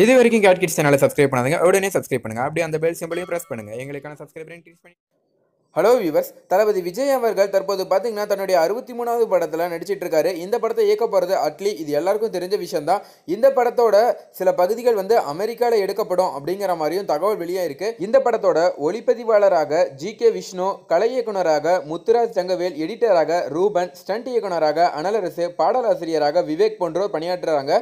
இது வரைக்கும் cat kids சேனலை சப்ஸ்கிரைப் பண்ணாதுங்க. உடனே சப்ஸ்கிரைப் பண்ணுங்க. அப்படியே அந்த பெல் சிம்பிளையும் ப்ரெஸ் பண்ணுங்க. எங்களுக்கான சப்ஸ்கிரைபரையும் கிளிக் பண்ணி ஹலோ வியூவர்ஸ் தளபதி விஜய் அவர்கள் தற்போது பார்த்தீங்கன்னா தன்னுடைய அறுபத்தி மூணாவது படத்தில் நடிச்சிட்டு இருக்காரு. இந்த படத்தை இயக்க போகிறது அட்லி இது எல்லாருக்கும் தெரிஞ்ச விஷயம்தான். இந்த படத்தோட சில பகுதிகள் வந்து அமெரிக்காவில் எடுக்கப்படும் அப்படிங்கிற மாதிரியும் தகவல் வெளியே இருக்கு இந்த படத்தோட ஒளிப்பதிவாளராக ஜி கே விஷ்ணு கலை இயக்குனராக முத்துராஜ் தங்கவேல் எடிட்டராக ரூபன் ஸ்டண்ட் இயக்குனராக அனலரசு பாடலாசிரியராக விவேக் போன்றோர் பணியாற்றுறாங்க.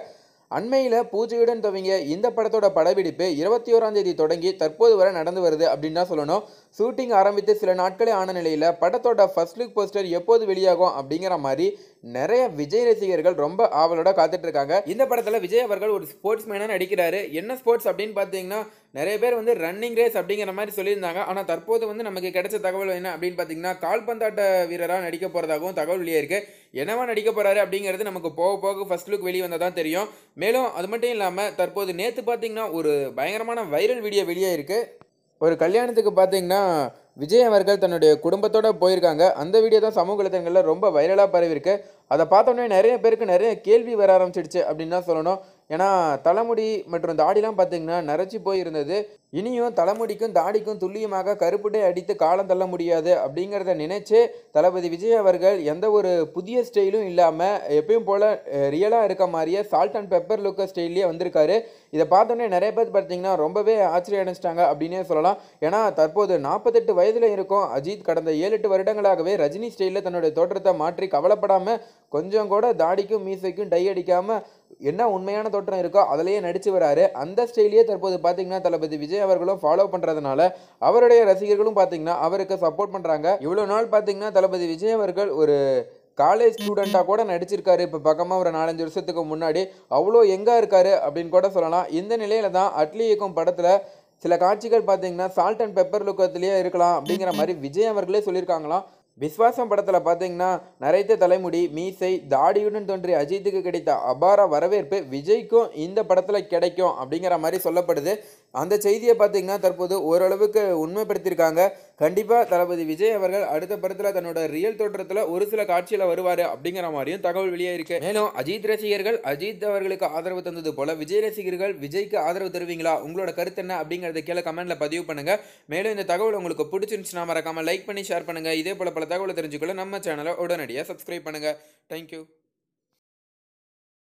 அண்மையில் பூஜையுடன் துவங்கிய இந்த படத்தோட படப்பிடிப்பு இருபத்தி ஓராம் தேதி தொடங்கி தற்போது வரை நடந்து வருது அப்படின்னு தான் சொல்லணும். ஷூட்டிங் ஆரம்பித்து சில நாட்களே ஆன நிலையில் படத்தோட ஃபர்ஸ்ட் லுக் போஸ்டர் எப்போது வெளியாகும் அப்படிங்கிற மாதிரி நிறைய விஜய் ரசிகர்கள் ரொம்ப ஆவலோட காத்துட்டு இருக்காங்க. இந்த படத்தில் விஜய் அவர்கள் ஒரு ஸ்போர்ட்ஸ் மேனாக நடிக்கிறாரு. என்ன ஸ்போர்ட்ஸ் அப்படின்னு பார்த்தீங்கன்னா நிறைய பேர் வந்து ரன்னிங் ரேஸ் அப்படிங்கிற மாதிரி சொல்லியிருந்தாங்க. ஆனால் தற்போது வந்து நமக்கு கிடைச்ச தகவல் என்ன அப்படின்னு பார்த்தீங்கன்னா கால்பந்தாட்ட வீரராக நடிக்க போகிறதாகவும் தகவல் வெளியே இருக்குது என்னவா நடிக்க போகிறாரு அப்படிங்கிறது நமக்கு போக போக ஃபர்ஸ்ட் லுக் வெளியே வந்தால் தான் தெரியும். மேலும் அது மட்டும் இல்லாமல் தற்போது நேற்று பார்த்தீங்கன்னா ஒரு பயங்கரமான வைரல் வீடியோ வெளியே இருக்குது ஒரு கல்யாணத்துக்கு பார்த்தீங்கன்னா விஜய் அவர்கள் தன்னுடைய குடும்பத்தோட போயிருக்காங்க. அந்த வீடியோ தான் சமூக வலைதளங்களில் ரொம்ப வைரலாக பரவிருக்கு அதை பார்த்தோன்னே நிறைய பேருக்கு நிறைய கேள்வி வர ஆரம்பிச்சிடுச்சு அப்படின்னு தான் சொல்லணும். ஏன்னா தலைமுடி மற்றும் தாடிலாம் பார்த்தீங்கன்னா நரைச்சி போயிருந்தது. இனியும் தலைமுடிக்கும் தாடிக்கும் துல்லியமாக கருப்புடை அடித்து காலம் தள்ள முடியாது அப்படிங்கிறத நினைச்சு தளபதி விஜய் அவர்கள் எந்த ஒரு புதிய ஸ்டைலும் இல்லாமல் எப்பயும் போல் ரியலாக இருக்க மாதிரியே சால்ட் அண்ட் பெப்பர் லுக்க ஸ்டைல்லே வந்திருக்காரு. இதை பார்த்தோன்னே நிறைய பேர் பார்த்தீங்கன்னா ரொம்பவே ஆச்சரியம் அடைச்சிட்டாங்க அப்படின்னே சொல்லலாம். ஏன்னா தற்போது நாற்பத்தெட்டு வயதில் இருக்கும் அஜித் கடந்த ஏழு எட்டு வருடங்களாகவே ரஜினி ஸ்டைலில் தன்னுடைய தோற்றத்தை மாற்றி கவலைப்படாமல் கொஞ்சம் கூட தாடிக்கும் மீசைக்கும் டை அடிக்காமல் என்ன உண்மையான தோற்றம் இருக்கோ அதிலேயே நடிச்சு வராரு. அந்த ஸ்டைலையே தற்போது பார்த்தீங்கன்னா தளபதி விஜய் அவர்களும் ஃபாலோ பண்ணுறதுனால அவருடைய ரசிகர்களும் பார்த்தீங்கன்னா அவருக்கு சப்போர்ட் பண்ணுறாங்க இவ்வளோ நாள் பார்த்தீங்கன்னா தளபதி விஜய் அவர்கள் ஒரு காலேஜ் ஸ்டூடெண்ட்டாக கூட நடிச்சிருக்காரு. இப்போ பக்கமாக ஒரு நாலஞ்சு வருஷத்துக்கு முன்னாடி அவ்வளோ எங்கே இருக்காரு அப்படின்னு கூட சொல்லலாம். இந்த நிலையில தான் அட்லி இயக்கும் படத்தில் சில காட்சிகள் பார்த்தீங்கன்னா சால்ட் அண்ட் பெப்பர் லுக்கத்திலேயே இருக்கலாம் அப்படிங்கிற மாதிரி விஜய் அவர்களே சொல்லியிருக்காங்களாம். விஸ்வாசம் படத்தில் பார்த்தீங்கன்னா நரைத்த தலைமுடி மீசை தாடியுடன் தோன்றிய அஜித்துக்கு கிடைத்த அபார வரவேற்பு விஜய்க்கும் இந்த படத்தில் கிடைக்கும் அப்படிங்கிற மாதிரி சொல்லப்படுது. அந்த செய்தியை பார்த்தீங்கன்னா தற்போது ஓரளவுக்கு உண்மைப்படுத்தியிருக்காங்க. கண்டிப்பாக தளபதி விஜய் அவர்கள் அடுத்த படத்தில் தன்னோட ரியல் தோற்றத்தில் ஒரு சில காட்சியில் வருவார் அப்படிங்கிற மாதிரியும் தகவல் வெளியே இருக்கு மேலும் அஜித் ரசிகர்கள் அஜித் அவர்களுக்கு ஆதரவு தந்தது போல விஜய் ரசிகர்கள் விஜய்க்கு ஆதரவு தருவீங்களா? உங்களோட கருத்து என்ன? அப்படிங்கிறத கீழே கமெண்ட்ல பதிவு பண்ணுங்க. மேலும் இந்த தகவல் உங்களுக்கு பிடிச்சிருந்துச்சுன்னா மறக்காம லைக் பண்ணி ஷேர் பண்ணுங்க. இதே போல பல தகவலை தெரிஞ்சுக்கொள்ள நம்ம சேனலை உடனடியாக சப்ஸ்கிரைப் பண்ணுங்க. தேங்க்யூ